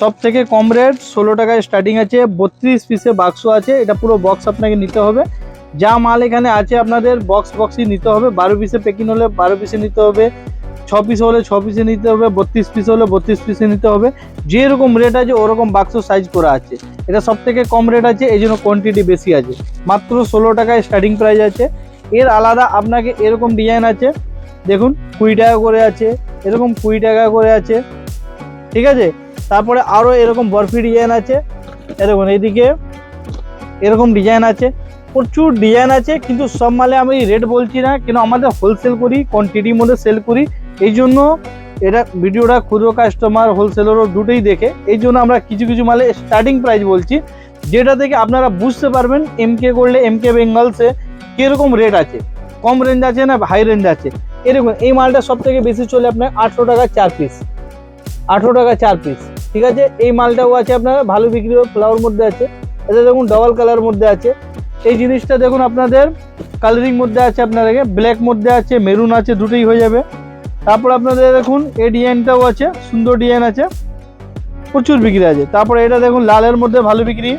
সব থেকে কম রেট ষোলো টাকায় স্টার্টিং আছে, বত্রিশ পিসে বাক্স আছে, এটা পুরো বক্স আপনাকে নিতে হবে। যা মাল এখানে আছে আপনাদের বক্স বক্সই নিতে হবে, বারো পিসে প্যাকিং হলে বারো পিসে নিতে হবে, ছ পিস হলে ছ পিসে নিতে হবে, বত্রিশ পিস হলে বত্রিশ পিসে নিতে হবে। যেরকম রেট আছে, ওরকম বাক্স সাইজ করা আছে। এটা সব থেকে কম রেট আছে, এই জন্য কোয়ান্টিটি বেশি আছে। মাত্র ষোলো টাকায় স্টার্টিং প্রাইস আছে। এর আলাদা আপনাকে এরকম ডিজাইন আছে, দেখুন, কুড়ি টাকা করে আছে, এরকম কুড়ি টাকা করে আছে। ঠিক আছে? তারপরে আরও এরকম বরফি ডিজাইন আছে। এরকম এইদিকে এরকম ডিজাইন আছে। প্রচুর ডিজাইন আছে, কিন্তু সব মালে আমি রেট বলছি না কেন আমাদের হোলসেল করি কোয়ান্টিটির মধ্যে সেল করি। এই জন্য এটা ভিডিওটা খুচরো কাস্টমার হোলসেলারও দুটোই দেখে। এই জন্য আমরা কিছু কিছু মালে স্টার্টিং প্রাইস বলছি। যেটা থেকে আপনারা বুঝতে পারবেন এম কে করলে এম কে বেঙ্গলসে কীরকম রেট আছে। কম রেঞ্জ আছে না হাই রেঞ্জ আছে? এরকম এই মালটা সব থেকে বেশি চলে আপনার আটশো টাকা চার পিস আঠেরো টাকা চার পিস ঠিক আছে? এই মালটাও আছে আপনার, ভালো বিক্রি হবে ফ্লাওয়ার মধ্যে আছে। এটা দেখুন ডবল কালার মধ্যে আছে। এই জিনিসটা দেখুন আপনাদের কালারিং মধ্যে আছে আপনাদেরকে ব্ল্যাক মধ্যে আছে মেরুন আছে, দুটোই হয়ে যাবে। তারপর আপনাদের দেখুন, এই ডিজাইনটাও আছে, সুন্দর ডিজাইন আছে, প্রচুর বিক্রি আছে। তারপরে এটা দেখুন লালের মধ্যে ভালো বিক্রি।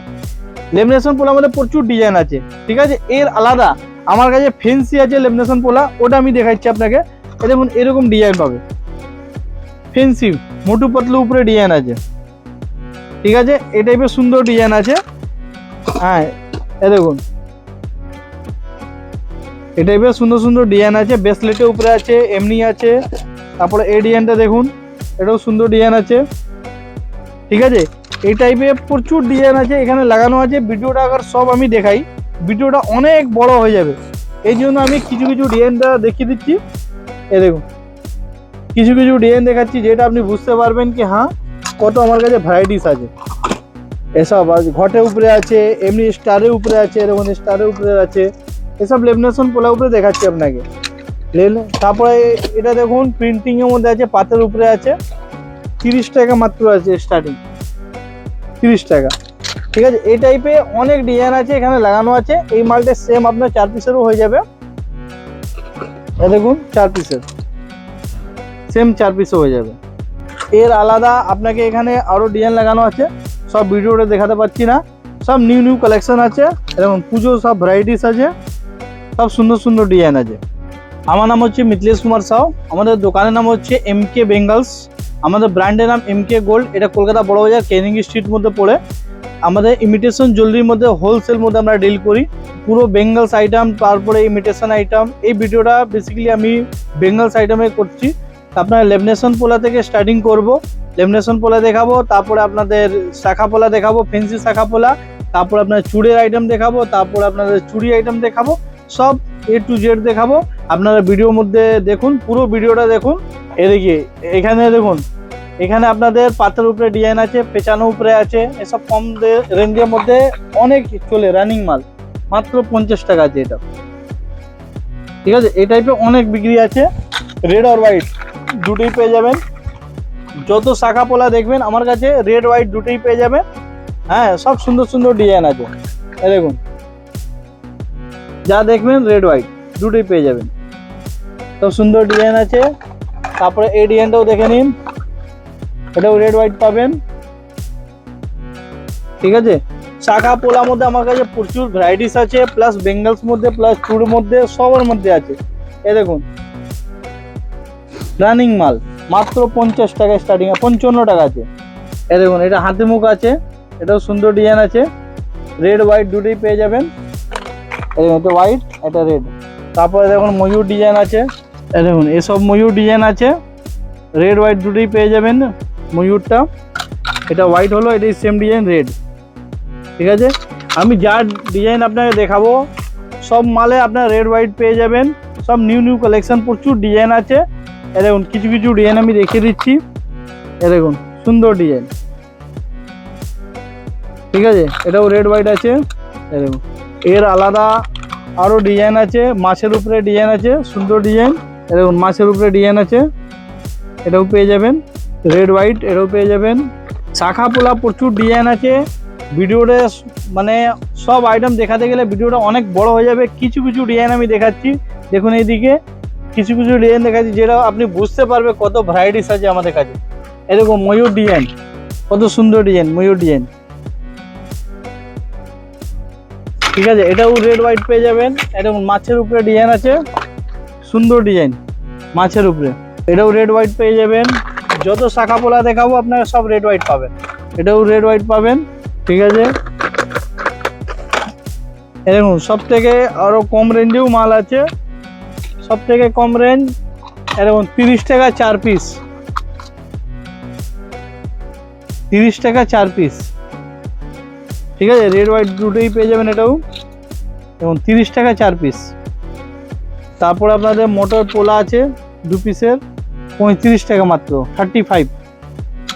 লেমিনেশন পোলার মধ্যে প্রচুর ডিজাইন আছে। ঠিক আছে? এর আলাদা, আমার কাছে ফেন্সি আছে লেমিনেশন পোলা, ওটা আমি দেখাচ্ছি আপনাকে। দেখুন, এরকম ডিজাইন পাবে। ফেন্সি মোটু পাতলু উপরে ডিজাইন আছে। ঠিক আছে? এই টাইপের সুন্দর ডিজাইন আছে। হ্যাঁ এ দেখুন। এই টাইপের সুন্দর সুন্দর ডিজাইন আছে। ব্রেসলেটের উপরে আছে, এমনি আছে। তারপরে এই ডিজাইনটা দেখুন, এটাও সুন্দর ডিজাইন আছে। ঠিক আছে? এই টাইপের প্রচুর ডিজাইন আছে, এখানে লাগানো আছে। ভিডিওটা আবার সব আমি দেখাই। ভিডিওটা অনেক বড় হয়ে যাবে। এই জন্য আমি কিছু কিছু ডিজাইনটা দেখিয়ে দিচ্ছি। এ দেখুন। কিছু কিছু ডিজাইন দেখাচ্ছি, যেটা আপনি বুঝতে পারবেন কি হ্যাঁ কত আমার কাছে ভ্যারাইটিস আছে। এসব ঘটের উপরে আছে, এমনি স্টারের উপরে আছে, এরকম স্টারের উপরে আছে। এসব লেমিনেশন পোলার উপরে দেখাচ্ছি আপনাকে। তারপরে এটা দেখুন প্রিন্টিং এর মধ্যে আছে, পাতের উপরে আছে। তিরিশ টাকা মাত্র আছে স্টার্টিং তিরিশ টাকা। ঠিক আছে, এই টাইপে অনেক ডিজাইন আছে, এখানে লাগানো আছে। এই মালটা সেম আপনার চার পিসেরও হয়ে যাবে। দেখুন, চার পিসের সেম চার পিসও হয়ে যাবে। এর আলাদা আপনাকে এখানে আরও ডিজাইন লাগানো আছে। সব ভিডিওটা দেখাতে পাচ্ছি না। সব নিউ নিউ কালেকশন আছে। এবং পুজো সব ভ্যারাইটিস আছে। সব সুন্দর সুন্দর ডিজাইন আছে। আমার নাম হচ্ছে মিথিলেশ কুমার সাউ। আমাদের দোকানের নাম হচ্ছে এম কে বেঙ্গলস আমাদের ব্র্যান্ডের নাম এম কে গোল্ড এটা কলকাতা বড় বাজার কেনিং স্ট্রিট মধ্যে পড়ে। আমাদের ইমিটেশন জুয়েলারির মধ্যে হোলসেল মধ্যে আমরা ডিল করি। পুরো বেঙ্গলস আইটেম তারপরে ইমিটেশন আইটেম এই ভিডিওটা বেসিক্যালি আমি বেঙ্গলস আইটেমে করছি। আপনার লেমিনেশন পোলা থেকে স্টার্টিং করব। লেমিনেশন পোলা দেখাবো, তারপরে আপনাদের শাখা পোলা দেখাবো ফেন্সি শাখা পোলা, তারপর আপনার চুড়ের আইটেম দেখাবো, তারপর আপনাদের চুড়ি আইটেম দেখাবো, সব এ টু জেড দেখাবো। আপনারা ভিডিওর মধ্যে দেখুন, পুরো ভিডিওটা দেখুন। এদিকে, এখানে দেখুন, এখানে আপনাদের পাথর উপরে ডিজাইন আছে পেঁচানো উপরে আছে, এসব কম রেঞ্জের মধ্যে অনেক চলে রানিং মাল। মাত্র পঞ্চাশ টাকা আছে এটা। ঠিক আছে, এই টাইপের অনেক বিক্রি আছে। রেড আর হোয়াইট দুটোই পেয়ে যাবেন। যত শাখা পোলা দেখবেন, আমার কাছে রেড হোয়াইট দুটোই পেয়ে যাবেন। হ্যাঁ সব সুন্দর সুন্দর ডিজাইন আছে। এই দেখুন। যা দেখবেন রেড হোয়াইট দুটোই পেয়ে যাবেন। সব সুন্দর ডিজাইন আছে। তারপরে এই ডিজাইনটাও দেখে নিন। এটাও রেড হোয়াইট পাবেন। ঠিক আছে? শাখা পোলার মধ্যে আমার কাছে প্রচুর ভ্যারাইটিস আছে প্লাস বেঙ্গলস মধ্যে প্লাস চুড় মধ্যে, সবার মধ্যে আছে। এ দেখুন। রানিং মাল। মাত্র পঞ্চাশ টাকা স্টার্টিং পঞ্চান্ন টাকা আছে। এ দেখুন, এটা হাতে মুখ আছে, এটাও সুন্দর ডিজাইন আছে। রেড হোয়াইট দুটোই পেয়ে যাবেন। এটা হোয়াইট এটা রেড তারপরে দেখুন, ময়ূর ডিজাইন আছে। এই দেখুন, এসব ময়ূর ডিজাইন আছে। রেড হোয়াইট দুটোই পেয়ে যাবেন ময়ূরটা। এটা হোয়াইট হলো, এটাই সেম ডিজাইন রেড ঠিক আছে? আমি যা ডিজাইন আপনাকে দেখাবো, সব মালে আপনার রেড হোয়াইট পেয়ে যাবেন। সব নিউ নিউ কালেকশন প্রচুর ডিজাইন আছে। এ দেখুন, কিছু কিছু ডিজাইন আমি দেখিয়ে দিচ্ছি। এ দেখুন, সুন্দর ডিজাইন। ঠিক আছে? এটাও রেড হোয়াইট আছে। এ দেখুন, এর আলাদা আরও ডিজাইন আছে। মাছের উপরে ডিজাইন আছে, সুন্দর ডিজাইন। এ দেখুন, মাছের উপরে ডিজাইন আছে। এটাও পেয়ে যাবেন। রেড হোয়াইট এটাও পেয়ে যাবেন। শাখা পোলা প্রচুর ডিজাইন আছে। ভিডিওটা মানে সব আইটেম দেখাতে গেলে ভিডিওটা অনেক বড় হয়ে যাবে। কিছু কিছু ডিজাইন আমি দেখাচ্ছি। দেখুন এইদিকে। কিছু কিছু ডিজাইন দেখাচ্ছি যেটা আপনি বুঝতে পারবে কত ভ্যারাইটিস আছে আমাদের কাছে। এরকম ময়ূর ডিজাইন কত সুন্দর ডিজাইন ময়ূর ডিজাইন ঠিক আছে, এটাও রেড হোয়াইট পেয়ে যাবেন। এরকম মাছের উপরে ডিজাইন আছে। সুন্দর ডিজাইন মাছের উপরে। এটাও রেড হোয়াইট পেয়ে যাবেন। যত শাখা পোলা দেখাবো, আপনারা সব রেড হোয়াইট পাবেন। এটাও রেড হোয়াইট পাবেন, ঠিক আছে? এরকম সব থেকে আরও কম রেঞ্জেও মাল আছে। সব থেকে কম রেঞ্জ এরকম তিরিশ টাকা চার পিস তিরিশ টাকা চার পিস ঠিক আছে? রেড হোয়াইট দুটোই পেয়ে যাবেন এটাও। এবং তিরিশ টাকা চার পিস তারপর আপনাদের মোটর পোলা আছে দু পিসের পঁয়ত্রিশ টাকা মাত্র থার্টি ফাইভ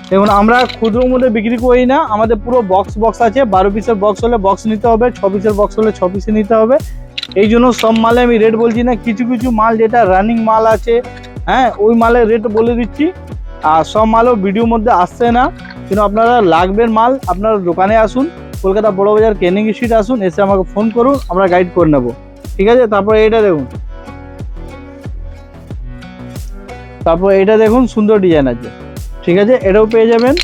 দেখুন, আমরা ক্ষুদ্র মধ্যে বিক্রি করি না, আমাদের পুরো বক্স বক্স আছে। বারো পিসের বক্স হলে বক্স নিতে হবে, ছ পিসের বক্স হলে ছ পিসে নিতে হবে। এই জন্য সব মালে আমি রেট বলছি না, কিছু কিছু মাল যেটা রানিং মাল আছে হ্যাঁ ওই মালের রেট বলে দিচ্ছি। আর সব মালও ভিডিওর মধ্যে আসছে না। কিন্তু আপনারা লাগবেন মাল, আপনারা দোকানে আসুন, কলকাতা বড় বাজার কেনিং স্ট্রিট আসুন, এসে আমাকে ফোন করুন, আমরা গাইড করে নেব। ঠিক আছে? তারপরে এটা দেখুন। তারপর এটা দেখুন, সুন্দর ডিজাইন আছে। ঠিক আছে? এটাও পেয়ে যাবেন।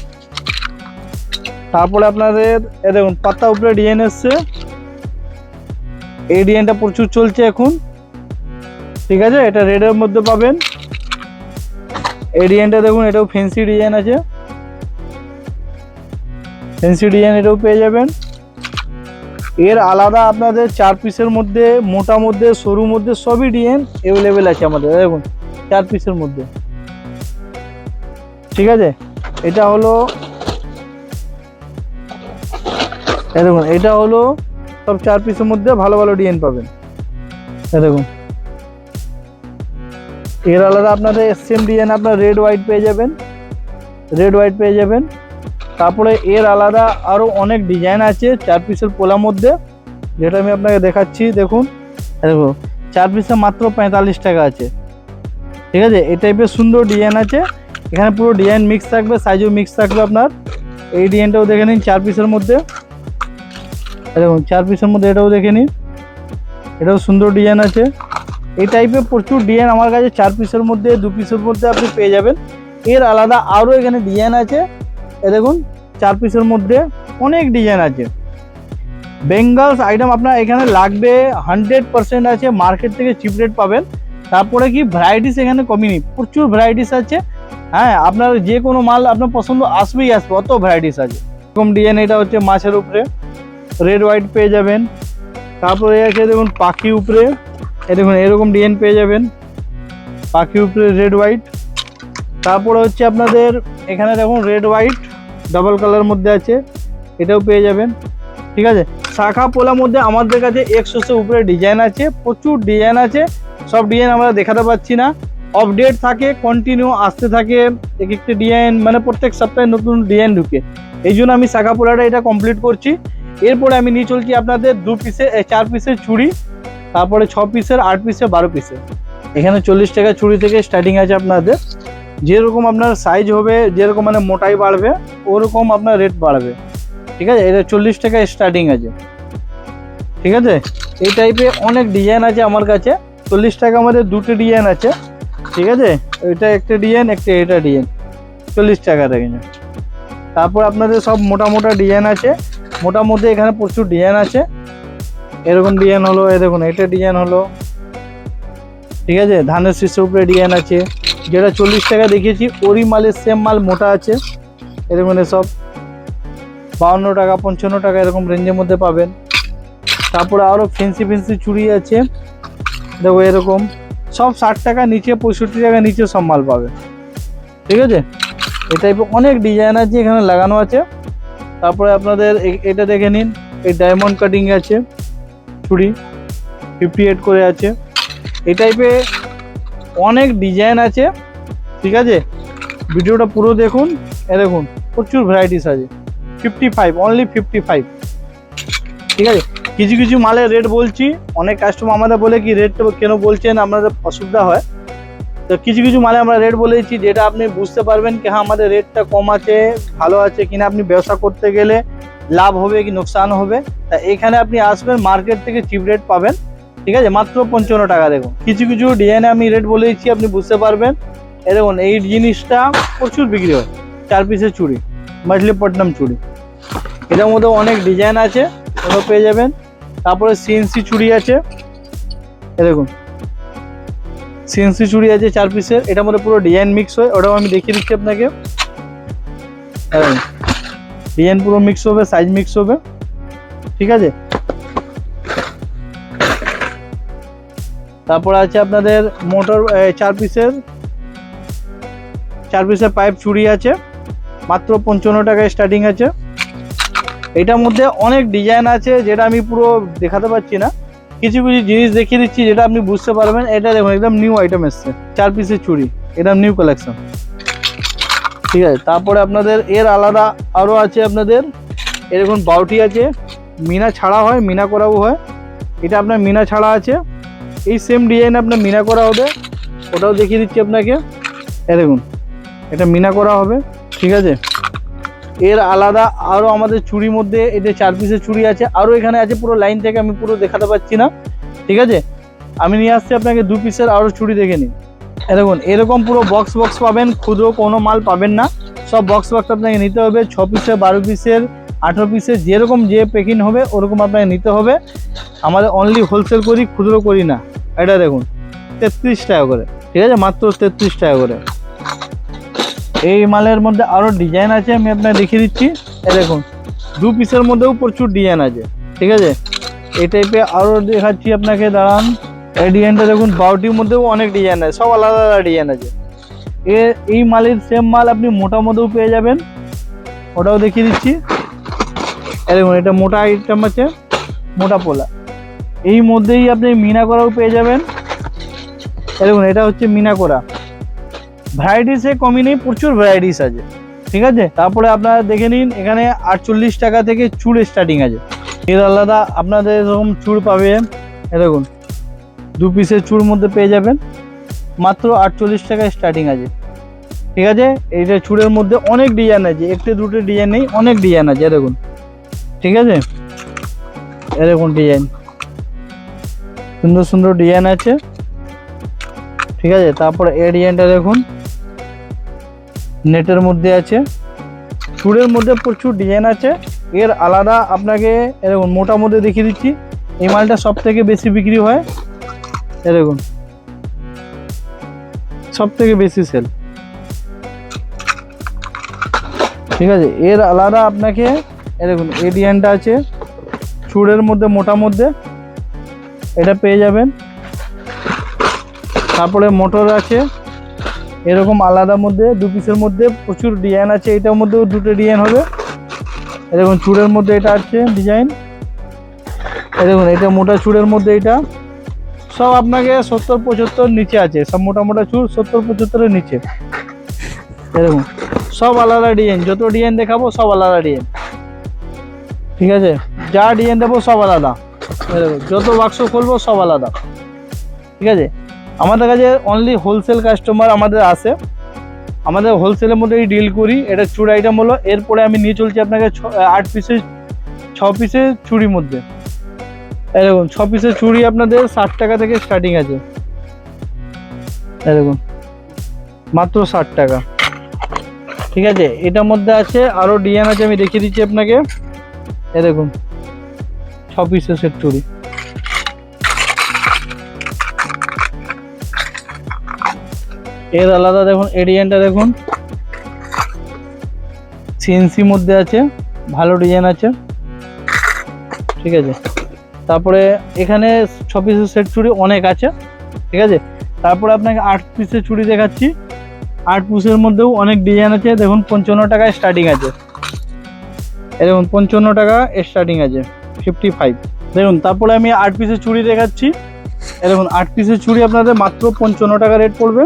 তারপরে আপনাদের, এ দেখুন, পাতা উপরে ডিজাইন এসছে। এই ডিজাইনটা প্রচুর চলছে এখন। ঠিক আছে? এটা রেডের মধ্যে পাবেন। এই ডিজাইনটা দেখুন, এটাও ফেন্সি ডিজাইন আছে। ফেন্সি ডিজাইন এটাও পেয়ে যাবেন। এর আলাদা আপনাদের চার পিসের মধ্যে, মোটা মধ্যে, সরু মধ্যে সবই ডিজাইন অ্যাভেলেবেল আছে আমাদের। দেখুন, চার পিসের মধ্যে। ঠিক আছে? এটা হলো দেখুন, এটা হলো সব চার পিসের মধ্যে ভালো ভালো ডিজাইন পাবেন। দেখুন। এর আলাদা আপনাদের সেম ডিজাইন আপনার রেড হোয়াইট পেয়ে যাবেন। রেড হোয়াইট পেয়ে যাবেন। তারপরে এর আলাদা আরও অনেক ডিজাইন আছে চার পিসের পোলার মধ্যে। যেটা আমি আপনাকে দেখাচ্ছি, দেখুন। দেখুন চার পিসে মাত্র পঁয়তাল্লিশ টাকা আছে। ঠিক আছে? এই টাইপের সুন্দর ডিজাইন আছে। এখানে পুরো ডিজাইন মিক্স থাকবে সাইজও মিক্স থাকবে আপনার। এই ডিজাইনটাও দেখে নিন চার পিসের মধ্যে। দেখুন, চার পিসের মধ্যে এটাও দেখে নিন। এটাও সুন্দর ডিজাইন আছে। এই টাইপের প্রচুর ডিজাইন আমার কাছে চার পিসের মধ্যে, দু পিসের মধ্যে আপনি পেয়ে যাবেন। এর আলাদা আরও এখানে ডিজাইন আছে। এ দেখুন, চার পিসের মধ্যে অনেক ডিজাইন আছে। বেঙ্গলস আইটেম আপনার এখানে লাগবে হান্ড্রেড পার্সেন্ট আছে মার্কেট থেকে চিপ রেট পাবেন। তারপরে কি ভ্যারাইটিস এখানে কমিনি প্রচুর ভ্যারাইটিস আছে। হ্যাঁ আপনার যে কোনো মাল আপনার পছন্দ আসবেই আসবে, অত ভ্যারাইটিস আছে। এরকম ডিজাইন এটা হচ্ছে মাছের উপরে। রেড হোয়াইট পেয়ে যাবেন। তারপরে আছে দেখুন পাখি উপরে। এই দেখুন, এরকম ডিজাইন পেয়ে যাবেন। পাখি উপরে রেড হোয়াইট তারপরে হচ্ছে আপনাদের এখানে দেখুন রেড হোয়াইট ডাবল কালার মধ্যে আছে। এটাও পেয়ে যাবেন। ঠিক আছে? শাখা পোলার মধ্যে আমাদের কাছে একশোশো উপরে ডিজাইন আছে। প্রচুর ডিজাইন আছে। সব ডিজাইন আমরা দেখাতে পাচ্ছি না। আপডেট থাকে কন্টিনিউ আসতে থাকে। এক একটা ডিজাইন মানে প্রত্যেক সপ্তাহে নতুন ডিজাইন ঢুকে। এই জন্য আমি শাখা পোলাটা এটা কমপ্লিট করছি। এরপরে আমি নিয়ে চলছি আপনাদের দু পিসে চার পিসের চুড়ি তারপরে ছ পিসের আট পিসের বারো পিসের এখানে চল্লিশ টাকা চুড়ি থেকে স্টার্টিং আছে আপনাদের। যেরকম আপনার সাইজ হবে, যেরকম মানে মোটাই বাড়বে, ওরকম আপনার রেট বাড়বে। ঠিক আছে? এটা চল্লিশ টাকা স্টার্টিং আছে। ঠিক আছে? এই টাইপে অনেক ডিজাইন আছে আমার কাছে। চল্লিশ টাকা আমাদের দুটো ডিজাইন আছে। ঠিক আছে? এটা একটা ডিজাইন একটা এটা ডিজাইন চল্লিশ টাকা রেঞ্জ তারপর আপনাদের সব মোটা মোটা ডিজাইন আছে। মোটার মধ্যে এখানে প্রচুর ডিজাইন আছে। এরকম ডিজাইন হলো, এই দেখুন, এটা ডিজাইন হলো। ঠিক আছে? ধানের শীর্ষের উপরে ডিজাইন আছে। যেটা চল্লিশ টাকা দেখিয়েছি, ওরই মালের সেম মাল মোটা আছে। এরকম সব বাউন্ন টাকা, পঞ্চান্ন টাকা এরকম রেঞ্জের মধ্যে পাবেন। তারপরে আরও ফেন্সি ফেন্সি চুড়ি আছে। দেখো, এরকম। সব ষাট টাকা নিচে, পঁয়ষট্টি টাকা নিচে সব মাল পাবে। ঠিক আছে? এই টাইপের অনেক ডিজাইন আছে এখানে লাগানো আছে। তারপরে আপনাদের এটা দেখে নিন, এই ডায়মন্ড কাটিং আছে, চুড়ি ফিফটি এইট করে আছে। এই টাইপের অনেক ডিজাইন আছে, ঠিক আছে? ভিডিওটা পুরো দেখুন, এ দেখুন, প্রচুর ভ্যারাইটিস আছে। Fifty five only fifty five ঠিক আছে? কিছু কিছু মালের রেট বলছি, অনেক কাস্টমার আমাদের বলে কি রেটটা কেন বলছেন, আপনাদের অসুবিধা হয়। তো কিছু কিছু মালে আমরা রেট বলেছি যেটা আপনি বুঝতে পারবেন কি হ্যাঁ আমাদের রেটটা কম আছে, ভালো আছে কিনা, আপনি ব্যবসা করতে গেলে লাভ হবে কি, নোকসান হবে। তা এখানে আপনি আসবেন মার্কেট থেকে চিপ রেট পাবেন। ঠিক আছে, মাত্র পঞ্চান্ন টাকা, দেখুন। কিছু কিছু ডিজাইনে আমি রেট বলে দিচ্ছি আপনি বুঝতে পারবেন। এ দেখুন, এই জিনিসটা প্রচুর বিক্রি হয়। চার পিসের চুড়ি মাছলিপট্টনম চুড়ি। এটার মধ্যে অনেক ডিজাইন আছে ওটা পেয়ে যাবেন। তারপরে সিএনসি চুড়ি আছে। এ দেখুন সিএনসি চুড়ি আছে চার পিসের এটার মধ্যে পুরো ডিজাইন মিক্স হয়, ওটাও আমি দেখিয়ে দিচ্ছি আপনাকে। ডিজাইন পুরো মিক্স হবে সাইজ মিক্স হবে। ঠিক আছে? তারপর আছে আপনাদের মোটর চার পিসের চার পিসের পাইপ চুড়ি আছে। মাত্র পঞ্চান্ন টাকায় স্টার্টিং আছে। এটার মধ্যে অনেক ডিজাইন আছে, যেটা আমি পুরো দেখাতে পারছি না। কিছু কিছু জিনিস দেখিয়ে দিচ্ছি যেটা আপনি বুঝতে পারবেন। এটা দেখুন, একদম নিউ আইটেম এসছে। চার পিসের চুড়ি। এটা নিউ কালেকশন ঠিক আছে, তারপরে আপনাদের এর আলাদা আরও আছে আপনাদের। এরকম বাউটি আছে। মিনা ছাড়া হয়, মিনা করাও হয়। এটা আপনার মিনা ছাড়া আছে। এই সেম ডিজাইন আপনার মিনা করা হবে। ওটাও দেখিয়ে দিচ্ছি আপনাকে। এ দেখুন, এটা মিনা করা হবে। ঠিক আছে? এর আলাদা আরও আমাদের চুড়ির মধ্যে এতে চার পিসের চুড়ি আছে আরও এখানে আছে পুরো লাইন থেকে আমি পুরো দেখাতে পাচ্ছি না। ঠিক আছে? আমি নিয়ে আসছি আপনাকে দু পিসের আরও চুড়ি দেখে নিন। দেখুন, এরকম পুরো বক্স বক্স পাবেন ক্ষুদ্র কোনো মাল পাবেন না। সব বক্স বক্স আপনাকে নিতে হবে, ছ পিসের বারো পিসের আঠেরো পিসের যেরকম যে প্যাকিং হবে, ওরকম আপনাকে নিতে হবে। আমাদের অনলি হোলসেল করি খুচরো করি না। এটা দেখুন, তেত্রিশ টাকা করে। ঠিক আছে? মাত্র তেত্রিশ টাকা করে। এই মালের মধ্যে আরও ডিজাইন আছে, আমি আপনাকে দেখিয়ে দিচ্ছি। দেখুন, দু পিসের মধ্যেও প্রচুর ডিজাইন আছে, ঠিক আছে? এই টাইপে আরও দেখাচ্ছি আপনাকে, দাঁড়ান। এই ডিজাইনটা দেখুন বাউটির মধ্যেও অনেক ডিজাইন আছে, সব আলাদা আলাদা ডিজাইন আছে। এ, এই মালের সেম মাল আপনি মোটা মধ্যেও পেয়ে যাবেন। ওটাও দেখিয়ে দিচ্ছি। দেখুন, এটা মোটা আইটেম আছে, মোটা পোলা। এই মধ্যেই আপনি মিনা করাও পেয়ে যাবেন। দেখুন, এটা হচ্ছে মিনা করা। ভ্যারাইটিসে কমই নেই প্রচুর ভ্যারাইটিস আছে, ঠিক আছে? তারপরে আপনারা দেখে নিন, এখানে আটচল্লিশ টাকা থেকে চুড় স্টার্টিং আছে। এর আলাদা আপনাদের এরকম চুড় পাবে এ দেখুন, দু পিসের চুড় মধ্যে পেয়ে যাবেন। মাত্র আটচল্লিশ টাকা স্টার্টিং আছে। ঠিক আছে? এইটা চুড়ের মধ্যে অনেক ডিজাইন আছে, একটু দুটো ডিজাইন নেই, অনেক ডিজাইন আছে, এ দেখুন। ঠিক আছে? এরকম ডিজাইন সুন্দর সুন্দর ডিজাইন আছে। ঠিক আছে? তারপরে এই ডিজাইনটা দেখুন। নেটের মধ্যে আছে চুড়ের মধ্যে প্রচুর ডিজাইন আছে। এর আলাদা আপনাকে এরকম মোটা মধ্যে দেখিয়ে দিচ্ছি, এই মালটা সব থেকে বেশি বিক্রি হয়, এরকম। সব থেকে বেশি সেল ঠিক আছে? এর আলাদা আপনাকে এরকম এই ডিজাইনটা আছে চুড়ের মধ্যে, মোটা মধ্যে, এটা পেয়ে যাবেন। তারপরে মোটর আছে এরকম আলাদা মধ্যে, দু পিসের মধ্যে প্রচুর ডিজাইন আছে। এটার মধ্যেও দুটো ডিজাইন হবে। এরকম চুড়ের মধ্যে এটা আছে ডিজাইন দেখুন, এটা মোটা চুড়ের মধ্যে এটা। সব আপনাকে সত্তর পঁচাত্তর নিচে আছে। সব মোটা মোটা চুড়, সত্তর পঁচাত্তরের নিচে। এরকম সব আলাদা ডিজাইন যত ডিজাইন দেখাবো, সব আলাদা ডিজাইন ঠিক আছে? যা ডিজাইন দেবো, সব আলাদা। যত বাক্স খুলবো, সব আলাদা। ঠিক আছে? আমাদের কাছে অনলি হোলসেল কাস্টমার আমাদের আসে আমাদের হোলসেলের মধ্যেই ডিল করি, এটা চুড় আইটেম হলো। এরপরে আমি নিয়ে চলছি আপনাকে আট পিসের ছ পিসের চুড়ির মধ্যে। এরকম ছ পিসের চুড়ি আপনাদের ষাট টাকা থেকে স্টার্টিং আছে। এরকম মাত্র ষাট টাকা। ঠিক আছে? এটার মধ্যে আছে আরও ডিজাইন আছে, আমি দেখিয়ে দিচ্ছি আপনাকে। এরকম ছ পিসের সেট চুড়ি। এর আলাদা দেখুন ডিজাইনটা দেখুন। সিএনসি মধ্যে আছে, ভালো ডিজাইন আছে। ঠিক আছে? তারপরে এখানে ছ পিসের সেট চুড়ি অনেক আছে, ঠিক আছে? তারপরে আপনাকে আট পিসের চুড়ি দেখাচ্ছি। আট পিসের মধ্যেও অনেক ডিজাইন আছে, দেখুন, পঞ্চান্ন টাকায় স্টার্টিং আছে। দেখুন, পঞ্চান্ন টাকা স্টার্টিং আছে ফিফটি ফাইভ দেখুন, তারপরে আমি আট পিসের চুড়ি দেখাচ্ছি। দেখুন, আট পিসের চুড়ি আপনাদের মাত্র পঞ্চান্ন টাকা রেট পড়বে।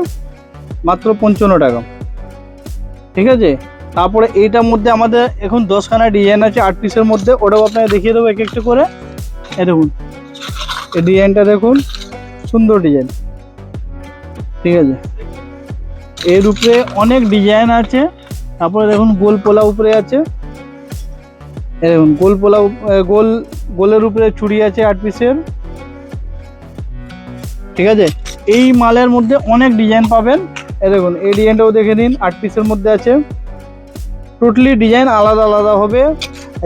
মাত্র পঞ্চান্ন টাকা। ঠিক আছে? তারপরে এইটার মধ্যে আমাদের এখন দশখানা ডিজাইন আছে, আট পিসের মধ্যে। ওটাও আপনাকে দেখিয়ে দেবো এক একটা করে। এ দেখুন, এই ডিজাইনটা দেখুন, সুন্দর ডিজাইন ঠিক আছে? এর উপরে অনেক ডিজাইন আছে। তারপরে দেখুন, গোল পোলা উপরে আছে। দেখুন, গোল পোলা গোল, গোলের উপরে চুড়ি আছে আট পিসের ঠিক আছে? এই মালের মধ্যে অনেক ডিজাইন পাবেন। এই দেখুন, এই দেখে নিন, আট পিসের মধ্যে আছে। টোটালি ডিজাইন আলাদা আলাদা হবে।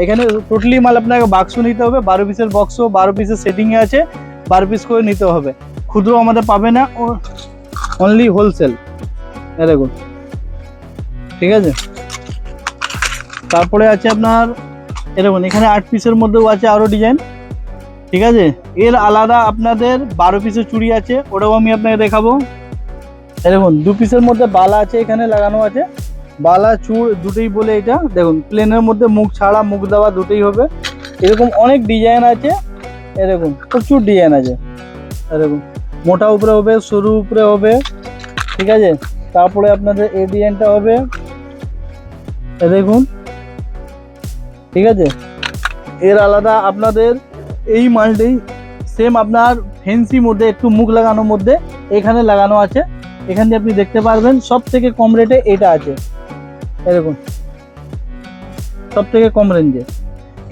এখানে টোটালি মাল আপনাকে বাক্স নিতে হবে, বারো পিসের বক্সও বারো পিসের সেটিংয়ে আছে, বারো পিস করে নিতে হবে। খুচরো আমাদের পাবে না, ও অনলি হোলসেল এ দেখুন, ঠিক আছে? তারপরে আছে আপনার এরকম এখানে আট পিসের মধ্যেও আছে আরও ডিজাইন ঠিক আছে? এর আলাদা আপনাদের বারো পিসের চুড়ি আছে, ওটাও আমি আপনাকে দেখাবো। দেখুন, দু পিসের মধ্যে বালা আছে, এখানে লাগানো আছে। বালা চুড় দুটোই বলে এটা। দেখুন প্লেনের মধ্যে মুখ ছাড়া, মুখ দেওয়া দুটোই হবে। এরকম অনেক ডিজাইন আছে। এরকম প্রচুর ডিজাইন আছে। এরকম মোটা উপরে হবে, সরু উপরে হবে। ঠিক আছে? তারপরে আপনাদের এই ডিজাইনটা হবে। দেখুন, ঠিক আছে? এর আলাদা আপনাদের এই মালটাই সেম আপনার ফেন্সি মধ্যে, একটু মুখ লাগানোর মধ্যে, এখানে লাগানো আছে। এখান দিয়ে আপনি দেখতে পারবেন সব থেকে কম রেটে এটা আছে। এরকম সব থেকে কম রেঞ্জে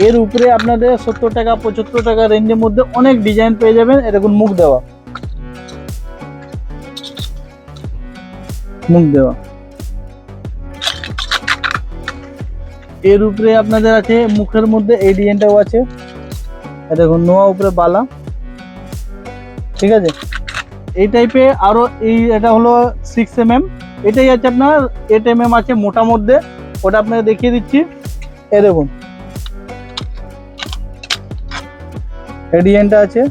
এর উপরে আপনাদের সত্তর টাকা, পঁচাত্তর টাকা রেঞ্জের মধ্যে অনেক ডিজাইন পেয়ে যাবেন। এরকম মুখ দেওয়া। মুখ দেওয়া। এর উপরে আপনাদের আছে, মুখের মধ্যে এই ডিজাইনটাও আছে। দেখুন, নোয়া উপরে বালা। ঠিক আছে? এই টাইপে আরও এই এটা হলো সিক্স এম এম এটাই আছে আপনার এইট এম এম আছে মোটা মধ্যে ওটা আপনাকে দেখিয়ে দিচ্ছি। এ দেখুন। ডিজাইনটা আছে।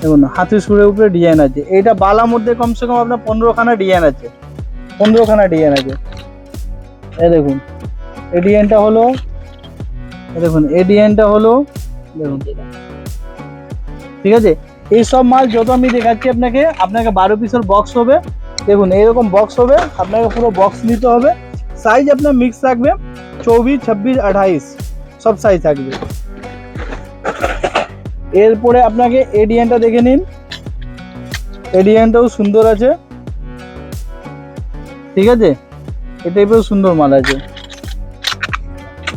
দেখুন, হাতের সুরের উপরে ডিজাইন আছে। এইটা বালা মধ্যে কমসে কম আপনার পনেরোখানা ডিজাইন আছে। পনেরোখানা ডিজাইন আছে। এ দেখুন। এই ডিজাইনটা হলো দেখুন, এই ডিজাইনটা হলো, দেখুন। ঠিক আছে? এই সব মাল যত আমি দেখাচ্ছি আপনাকে আপনাকে বারো পিসের বক্স হবে। দেখুন, এইরকম বক্স হবে, আপনাকে পুরো বক্স নিতে হবে। সাইজ আপনার মিক্স থাকবে চব্বিশ, ছাব্বিশ, আঠাইশ, সব সাইজ থাকবে। এরপরে আপনাকে এডিয়ানটা দেখে নিন। এডিয়ানটাও সুন্দর আছে। ঠিক আছে? এই টাইপের সুন্দর মাল আছে।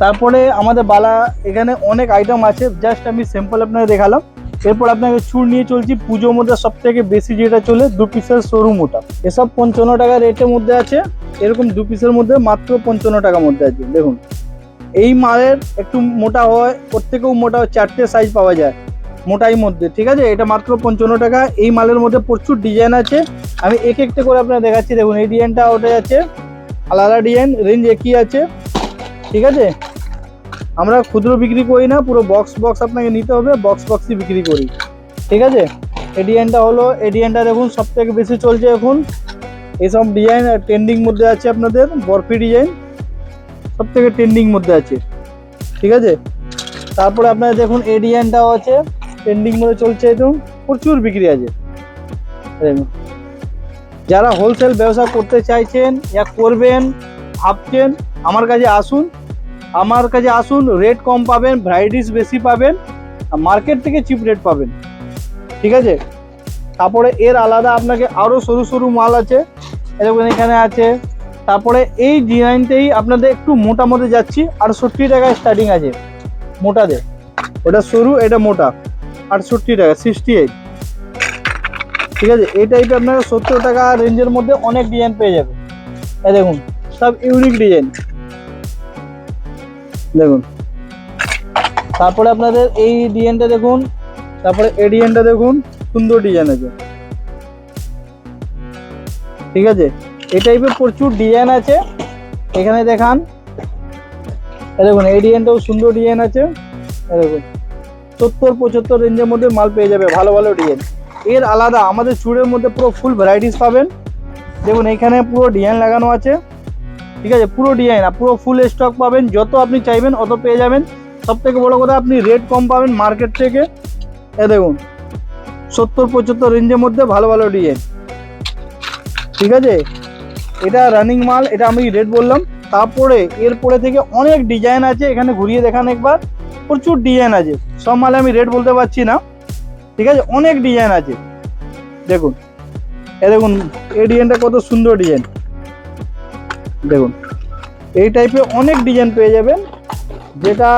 তারপরে আমাদের বালা, এখানে অনেক আইটেম আছে। জাস্ট আমি স্যাম্পল আপনাকে দেখালাম। এরপর আপনাকে চুড় নিয়ে চলছি পুজোর মধ্যে সব থেকে বেশি যেটা চলে দু পিসের শোরুম ওটা। এসব পঞ্চান্ন টাকা রেটের মধ্যে আছে এরকম দু পিসের মধ্যে মাত্র পঞ্চান্ন টাকার মধ্যে আছে দেখুন। এই মালের একটু মোটা হয় ওর থেকেও মোটা হয়, চারটে সাইজ পাওয়া যায় মোটাই মধ্যে ঠিক আছে? এটা মাত্র পঞ্চান্ন টাকা এই মালের মধ্যে প্রচুর ডিজাইন আছে। আমি এক একটা করে আপনার দেখাচ্ছি দেখুন এই ডিজাইনটা ওটা আছে আলাদা ডিজাইন রেঞ্জ একই আছে ঠিক আছে? আমরা খুচরো বিক্রি করি না, পুরো বক্স বক্স আপনাকে নিতে হবে বক্স বক্সই বিক্রি করি। ঠিক আছে? এই ডিজাইনটা হলো এই ডিজাইনটা দেখুন সব থেকে বেশি চলছে এখন। এইসব ডিজাইন ট্রেন্ডিং মধ্যে আছে আপনাদের, বরফি ডিজাইন সব থেকে ট্রেন্ডিং মধ্যে আছে। ঠিক আছে? তারপরে আপনারা দেখুন এই ডিজাইনটাও আছে। ট্রেন্ডিং মধ্যে চলছে একদম প্রচুর বিক্রি আছে। যারা হোলসেল ব্যবসা করতে চাইছেন, ইয়া করবেন, ভাবছেন, আমার কাছে আসুন। আমার কাছে আসুন রেট কম পাবেন ভ্যারাইটিস বেশি পাবেন মার্কেট থেকে চিপ রেট পাবেন। ঠিক আছে? তারপরে এর আলাদা আপনাকে আরও সরু সরু মাল আছে। এরকম এখানে আছে। তারপরে এই ডিজাইনটাই আপনাদের একটু মোটা মধ্যে যাচ্ছি। আটষট্টি টাকায় স্টার্টিং আছে। মোটাতে ওটা সরু, এটা মোটা। আটষট্টি টাকা সিক্সটি এইট ঠিক আছে? এই টাইপে আপনারা সত্তর টাকা রেঞ্জের মধ্যে অনেক ডিজাইন পেয়ে যাবে এই দেখুন, সব ইউনিক ডিজাইন দেখুন। তারপরে আপনাদের এই ডিজাইনটা দেখুন, তারপরে এই ডিজাইনটা দেখুন, সুন্দর ডিজাইন আছে। ঠিক আছে? এই টাইপের প্রচুর ডিজাইন আছে। এখানে দেখান। দেখুন, এই ডিজাইনটাও সুন্দর ডিজাইন আছে। দেখুন, সত্তর পঁচাত্তর রেঞ্জের মধ্যে মাল পেয়ে যাবে, ভালো ভালো ডিজাইন। এর আলাদা, আমাদের চুড়ের মধ্যে পুরো ফুল ভ্যারাইটিস পাবেন। দেখুন, এখানে পুরো ডিজাইন লাগানো আছে। ঠিক আছে? পুরো ডিজাইন পুরো ফুল স্টক পাবেন, যত আপনি চাইবেন অত পেয়ে যাবেন। সব থেকে বড় কথা, আপনি রেট কম পাবেন মার্কেট থেকে। এ দেখুন, সত্তর পঁচাত্তর রেঞ্জের মধ্যে ভালো ভালো ডিজাইন ঠিক আছে? এটা রানিং মাল, এটা আমি রেট বললাম। তারপরে, এরপরে থেকে অনেক ডিজাইন আছে, এখানে ঘুরিয়ে দেখান একবার। প্রচুর ডিজাইন আছে। সব মালে আমি রেট বলতে পারছি না। ঠিক আছে? অনেক ডিজাইন আছে। দেখুন, এ দেখুন, এই ডিজাইনটা কত সুন্দর ডিজাইন দেখুন, এই টাইপের অনেক ডিজাইন পেয়ে যাবেন, যেটা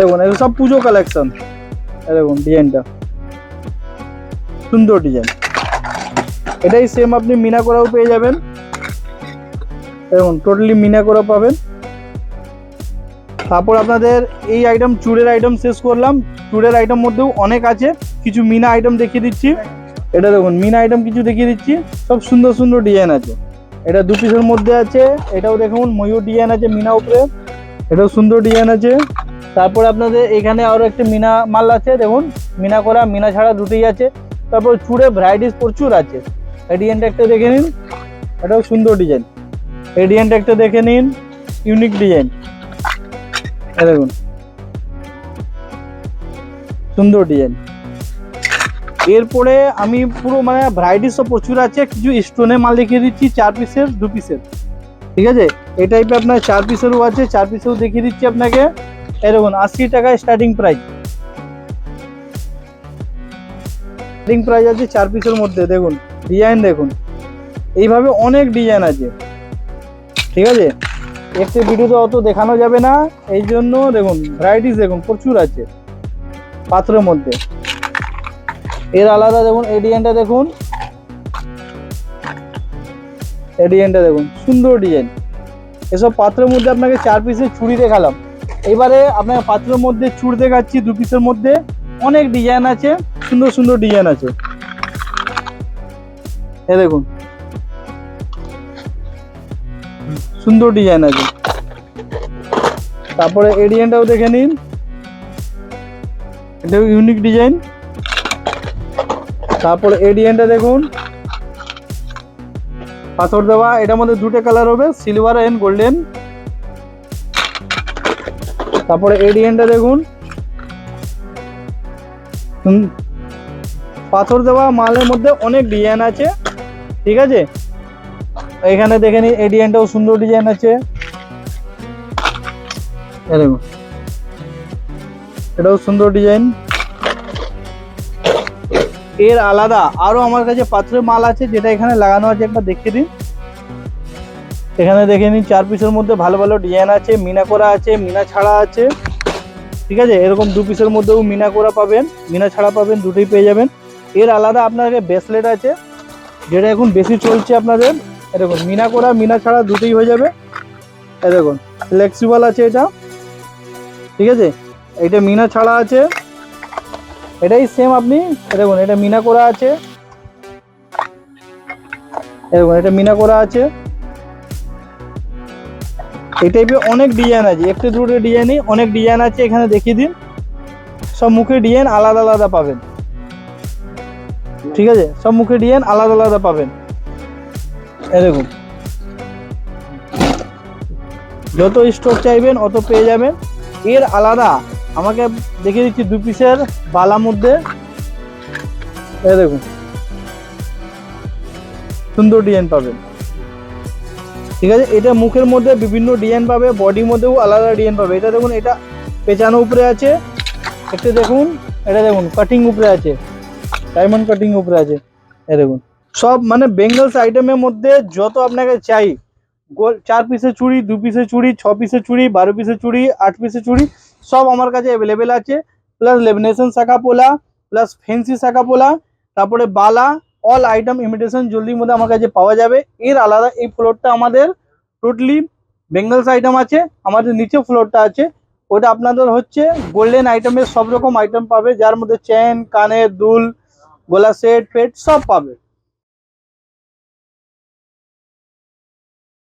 দেখুন, এগুলো সব পুজো কালেকশন দেখুন ডিজাইনটা সুন্দর ডিজাইন এটাই সেম আপনি মিনা করাও পেয়ে যাবেন। দেখুন টোটালি মিনা করা পাবেন। তারপর আপনাদের এই আইটেম চুড়ের আইটেম শেষ করলাম। চুড়ের আইটেম মধ্যেও অনেক আছে। কিছু মিনা আইটেম দেখিয়ে দিচ্ছি। এটা দেখুন, মিনা আইটেম কিছু দেখিয়ে দিচ্ছি। সব সুন্দর সুন্দর ডিজাইন আছে। এটা দু পিসের মধ্যে আছে, এটাও দেখুন, ময়ূর ডিজাইন আছে মিনা উপরে, এটাও সুন্দর ডিজাইন আছে। তারপর আপনাদের এখানে আরও একটা মিনা মাল আছে, দেখুন, মিনা করা, মিনা ছাড়া দুটোই আছে। তারপর চুড়ে ভ্যারাইটিস প্রচুর আছে। এই ডিজাইনটা একটা দেখে নিন, এটাও সুন্দর ডিজাইন। এই ডিজাইনটা একটা দেখে নিন ইউনিক ডিজাইন। দেখুন, সুন্দর ডিজাইন। এরপরে আমি পুরো মানে ভ্যারাইটিস তো প্রচুর আছে, কিছু স্টোনে মাল দেখিয়ে দিচ্ছি, চার পিসের দু পিসের ঠিক আছে? এই টাইপে আপনার চার পিসেরও আছে, চার পিসেও দেখিয়ে দিচ্ছি আপনাকে। দেখুন, আশি টাকা স্টার্টিং প্রাইস স্টার্টিং প্রাইস আছে চার পিসের মধ্যে, দেখুন ডিজাইন দেখুন। এইভাবে অনেক ডিজাইন আছে। ঠিক আছে? একটি ভিডিওতে অত দেখানো যাবে না, এই জন্য দেখুন ভ্যারাইটিস দেখুন, প্রচুর আছে। পাত্রের মধ্যে। এর আলাদা দেখুন এই ডিজাইনটা দেখুন। এই ডিজাইনটা দেখুন, সুন্দর ডিজাইন। এসব পাত্রের মধ্যে আপনাকে চার পিসের চুড়ি দেখালাম। এবারে আপনাকে পাত্রের মধ্যে চুড় দেখাচ্ছি, দু পিসের মধ্যে। অনেক ডিজাইন আছে, সুন্দর সুন্দর ডিজাইন আছে। এ দেখুন। সুন্দর ডিজাইন আছে। তারপরে এই ডিজাইনটাও দেখে নিন। এটাও ইউনিক ডিজাইন। তারপরে এই ডিজাইনটা দেখুন। পাথর দেওয়া, এটার মধ্যে দুটো কালার হবে সিলভার অ্যান্ড গোল্ডেন তারপরে এই ডিজাইনটা দেখুন। পাথর দেওয়া মালের মধ্যে অনেক ডিজাইন আছে, ঠিক আছে? এখানে দেখে নিন এই ডিজাইনটাও সুন্দর ডিজাইন আছে। এটাও সুন্দর ডিজাইন এর আলাদা। আরও আমার কাছে পাত্রের মাল আছে, যেটা এখানে লাগানো আছে, একবার দেখিয়ে দিন। এখানে দেখে নিন চার পিসের মধ্যে ভালো ভালো ডিজাইন আছে মিনা করা আছে, মিনা ছাড়া আছে। ঠিক আছে? এরকম দু পিসের মধ্যেও মিনা করা পাবেন, মিনা ছাড়া পাবেন, দুটোই পেয়ে যাবেন। এর আলাদা আপনাকে ব্রেসলেট আছে, যেটা এখন বেশি চলছে আপনাদের। এ দেখুন মিনা করা মিনা ছাড়া দুটোই হয়ে যাবে। এ দেখুন ফ্লেক্সিবল আছে এটা। ঠিক আছে? এটা মিনা ছাড়া আছে। এটাই সেম আপনি, দেখুন, এটা মিনা করা আছে। দেখুন, এটা মিনা করা আছে। এই টাইপের অনেক ডিজাইন আছে, একটু দুটো ডিজাইনই অনেক ডিজাইন আছে, এখানে দেখিয়ে দিন। সব মুখে ডিজাইন আলাদা আলাদা পাবেন। ঠিক আছে? সব মুখে ডিজাইন আলাদা আলাদা পাবেন। দেখুন। যত স্টক চাইবেন, অত পেয়ে যাবেন। এর আলাদা আমাকে দেখিয়ে দিচ্ছি দু পিসের বালা মধ্যে এই দেখুন। সুন্দর ডিজাইন পাবেন ঠিক আছে, এটা মুখের মধ্যে বিভিন্ন ডিজাইন পাবে বডির মধ্যেও আলাদা ডিজাইন পাবে। এটা দেখুন, এটা পেঁচানো উপরে আছে। একটা দেখুন, এটা দেখুন কাটিং উপরে আছে। ডায়মন্ড কাটিং উপরে আছে। এ দেখুন। সব মানে বেঙ্গলস আইটেমের মধ্যে যত আপনাকে চাই, গোল, চার পিসের চুড়ি, দু পিসের চুড়ি, ছ পিসের চুড়ি, বারো পিসের চুড়ি, আট পিসের চুড়ি সব আমার কাছে অ্যাভেলেবেল আছে। প্লাস লেমিনেশন শাখা পোলা প্লাস ফেন্সি শাখা পোলা, তারপরে বালা অল আইটেম ইমিটেশন জলদির মধ্যে আমার কাছে পাওয়া যাবে। এর আলাদা এই ফ্লোরটা আমাদের টোটালি বেঙ্গলস আইটেম আছে, আমাদের নিচে ফ্লোরটা আছে। ওটা আপনাদের হচ্ছে গোল্ডেন আইটেমের সব রকম আইটেম পাবে, যার মধ্যে চেন কানের দুল গলা সেট ফেট সব পাবে।